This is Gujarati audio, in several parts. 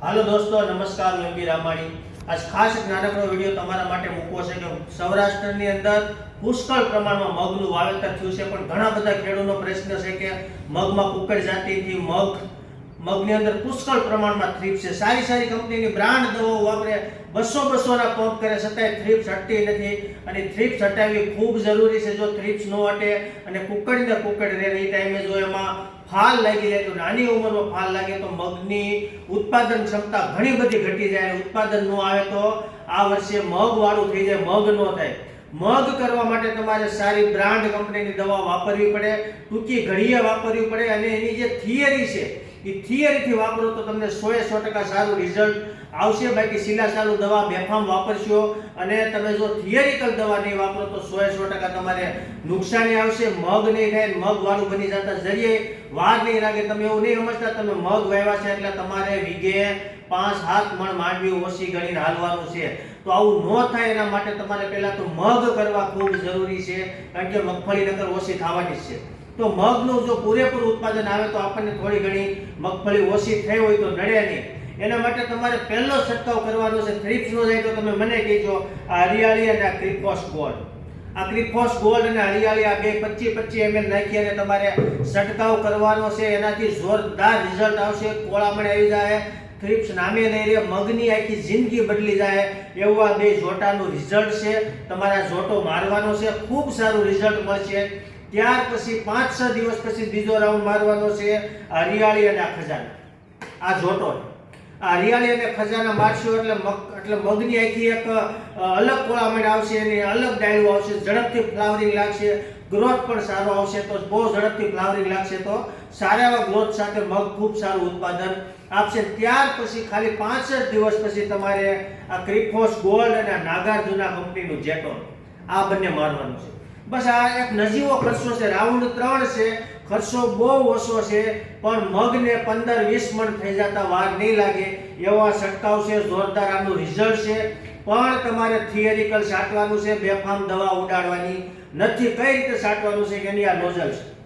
હાલો દોસ્તો, નમસ્કાર, હું એમબી રામાણી. આજ ખાસ એક નાનકડો વીડિયો તમારા માટે મૂકવો છે કે સૌરાષ્ટ્રની અંદર પુષ્કળ પ્રમાણમાં મગનું વાવેતર થયું છે, પણ ઘણા બધા ખેડૂતનો પ્રશ્ન છે કે મગમાં કુકર જાતિથી મગ મગની અંદર પુષ્કળ પ્રમાણમાં થ્રીપ છે. સારી સારી કંપનીની બ્રાન્ડ દવાઓ વાપરે, બસો બસોના પંપ કરે, છતાંય થ્રીપ્સ હટતી નથી. અને થ્રીપ્સ હટાવવી ખૂબ જરૂરી છે. જો થ્રીપ્સ ન હટે અને કુકડ રહે, એ ટાઈમે જો એમાં ફાલ લાગી જાય, તો નાની ઉંમરમાં ફાલ લાગે, તો મગની ઉત્પાદન ક્ષમતા ઘણી બધી ઘટી જાય. ઉત્પાદન ન આવે તો આ વર્ષે મગ વાળું થઈ જાય, મગ ન થાય. મગ કરવા માટે તમારે સારી બ્રાન્ડ કંપનીની દવા વાપરવી પડે, ટૂંકી ઘડીએ વાપરવી પડે અને એની જે થિયરી છે એ થિયરીથી વાપરો તો તમને સો એ સો ટકા સારું રિઝલ્ટ આવશે. બાકી સિલા સારું દવા બેફામ વાપરશો અને તમે જો થિયરિકલ દવા નહીં વાપરો તો સો એ સો ટકા તમારે નુકસાની આવશે. મગ નહીં થાય મગ વાળું બની જતા જરીએ. વાર નહીં લાગે, તમે એવું નહીં સમજતા, તમે મગ વાવ્યા છે એટલે તમારે વીઘે પાંચ હાથ મણ માંડવી ઓછી ગણીને હાલવાનું છે. તો આવું ન થાય એના માટે તમારે પહેલા તો મગ કરવા ખૂબ જરૂરી છે, કારણ કે મગફળી નકર ઓછી થવાની જ છે. તો મગનું જો પૂરેપૂરું ઉત્પાદન આવે તો આપણને થોડી ઘણી મગફળી ઓછી થઈ હોય તો નડે નહીં. એના માટે તમારે પહેલો છંટકાવ કરવાનો છે થ્રીપ્સનો જાય તો તમે મને કહેજો, આ હરિયાળી અને આ ક્રિપોસ ગોલ્ડ આ ક્રિપોસ ગોલ્ડ અને હરિયાળી આ બે પચીસ પચીસ એમએલ નાખી અને તમારે છંટકાવ કરવાનો છે. એનાથી જોરદાર રિઝલ્ટ આવશે. કોળામણ આવી જાય. થ્રીપ્સ નામે નહીં રહે. મગની આખી જિંદગી બદલી જાય. એવું આ બે જોટાનું રિઝલ્ટ છે. તમારા જોટો મારવાનો છે. ખૂબ સારું રિઝલ્ટ મળશે. ત્યાર પછી પાંચ છ દિવસ પછી બીજો રાઉન્ડ મારવાનો છે આ હરિયાળી અને ખજાના. આ જોટો આ હરિયાળી અને ખજાના મારશું એટલે મગ એટલે મગની આખી એક અલગ કોળામણ આવશે અને અલગ ડાળીઓ આવશે. ઝડપથી ફ્લાવરિંગ લાગશે. ગ્રોથ પણ સારો આવશે તો બહુ ઝડપથી ફ્લાવરિંગ લાગશે તો સારા એવા ગ્રોથ સાથે મગ ખૂબ સારું ઉત્પાદન આપશે. ત્યાર પછી ખાલી પાંચ જ દિવસ પછી તમારે આ ક્રિફોસ ગોલ્ડ અને નાગાર્જુના કંપનીનું જેટોન આ બંને મારવાનું છે. બસ આ એક નજીવો ખર્ચો છે. રાઉન્ડ ત્રણ છે. ખર્ચો બહુ ઓછો છે. પણ મગને પંદર વીસ મણ થઈ જતા વાર નહીં લાગે. એવા છંટકાવ છે. જોરદાર આનું રિઝલ્ટ છે. પણ તમારે થિયરિકલ સાટવાનું છે. બેફામ દવા ઉડાડવાની. નથી, કઈ રીતે સાટવાનું છે કે એની આ નોઝલ છે.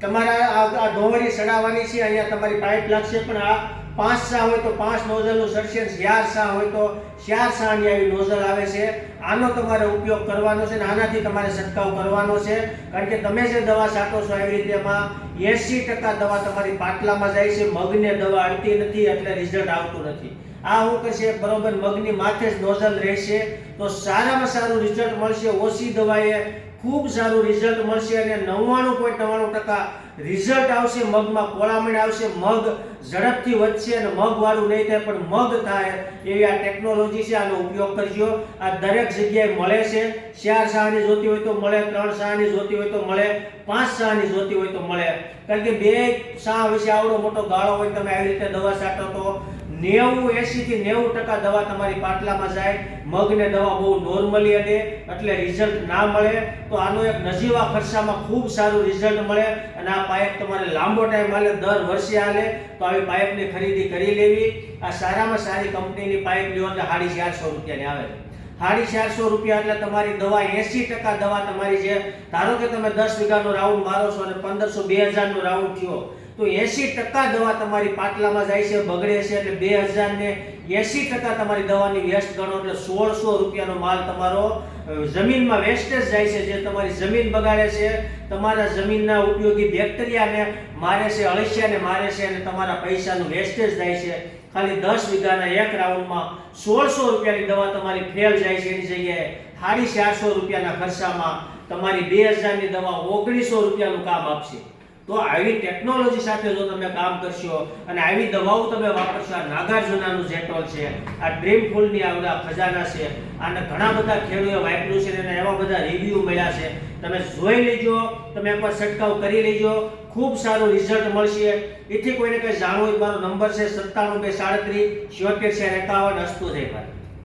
તમારે આ આ ડોંગળી સડાવવાની છે. અહીંયા તમારી પાઇપ લાગશે, પણ આ પાંચ સા હોય તો પાંચ નોઝલનું સડશે ચાર સા હોય તો ચાર સાની આવી નોઝલ આવે છે. આનો તમારે ઉપયોગ કરવાનો છે અને આનાથી તમારે છંટકાવ કરવાનો છે. કારણ કે તમે જે દવા છાંટો છો એવી રીતે એમાં એસી ટકા દવા તમારી પાટલામાં જાય છે. મગને દવા અડતી નથી, એટલે રિઝલ્ટ આવતું નથી. આ હું કહેશે, બરોબર, મગની માથે જ નોઝલ રહેશે, તો સારામાં સારું રિઝલ્ટ મળશે. ઓછી દવાએ ખૂબ સારું રિઝલ્ટ મળશે અને નવ્વાણું પોઈન્ટ નવ્વાણું ટકા રિઝલ્ટ આવશે. મગમાં કોળામણ આવશે. મગ ઝડપથી વધશે અને મગવાળું નહીં થાય, પણ મગ થાય એવી આ ટેકનોલોજી છે. આનો ઉપયોગ કરજો. આ દરેક જગ્યાએ મળે છે. ચાર સાહાની જોતી હોય તો મળે, ત્રણ સાહાની જોતી હોય તો મળે, પાંચ સાહાની જોતી હોય તો મળે. કારણ કે બે સાહ વિશે આવડો મોટો ગાળો હોય, તમે આવી રીતે દવા છાંટો તો નેવું એસી થી નેવું ટકા દવા તમારી પાટલામાં જાય, મગને દવા બહુ નોર્મલી અડે એટલે રિઝલ્ટ ના મળે, તો આનો એક નજીવા ખર્ચામાં ખૂબ સારું રિઝલ્ટ મળે અને આ પાઇપ તમારે લાંબો ટાઈમ હાલે, દર વર્ષે હાલે, તો આવી પાઇપની ખરીદી કરી લેવી. આ સારામાં સારી કંપનીની પાઇપ લ્યો એટલે સાડી ચારસો રૂપિયાની આવે. છે સાડી ચારસો રૂપિયા એટલે તમારી દવા એસી ટકા દવા તમારી જે, ધારો કે તમે દસ વીઘાનો રાઉન્ડ મારો છો અને પંદરસો બે હજારનો રાઉન્ડ થયો તો એસી ટકા દવા તમારી પાટલામાં જાય છે, બગડે છે એટલે બે હજાર ને એસી ટકા તમારી દવાની વેસ્ટ ગણો એટલે સોળસો રૂપિયાનો માલ તમારો જમીનમાં વેસ્ટેજ જાય છે, જે તમારી જમીન બગાડે છે. તમારા જમીનના ઉપયોગી બેક્ટેરિયાને મારે છે, અળસિયાને મારે છે અને તમારા પૈસાનું વેસ્ટેજ જાય છે. ખાલી દસ વીઘાના એક રાઉન્ડમાં સોળસો રૂપિયાની દવા તમારી ફેલ જાય છે એની જગ્યાએ. સાડી ચારસો રૂપિયાના ખર્ચામાં તમારી બે હજારની દવા ઓગણીસો રૂપિયાનું કામ આપશે. તો આવી ટેકનોલોજી સાથે જો તમે કામ કરશો અને આવી દવાઓ તમે વાપરશો, આ નાગાર્જુનાનું જેટોલ છે, આ ડ્રીમ ફૂલની આ બધા ખજાના છે અને ઘણા બધા ખેડૂએ વાપર્યું છે અને એવા બધા રિવ્યૂ મળ્યા છે. તમે જોઈ લેજો, તમે એકવાર છંટકાવ કરી લેજો, ખૂબ સારું રિઝલ્ટ મળશે. એથી કોઈને કંઈ જાણવું મારો નંબર છે સત્તાણું બે સાડત્રીસ, છોતેર છે એકાવન, અસ્તુ થઈ ભારત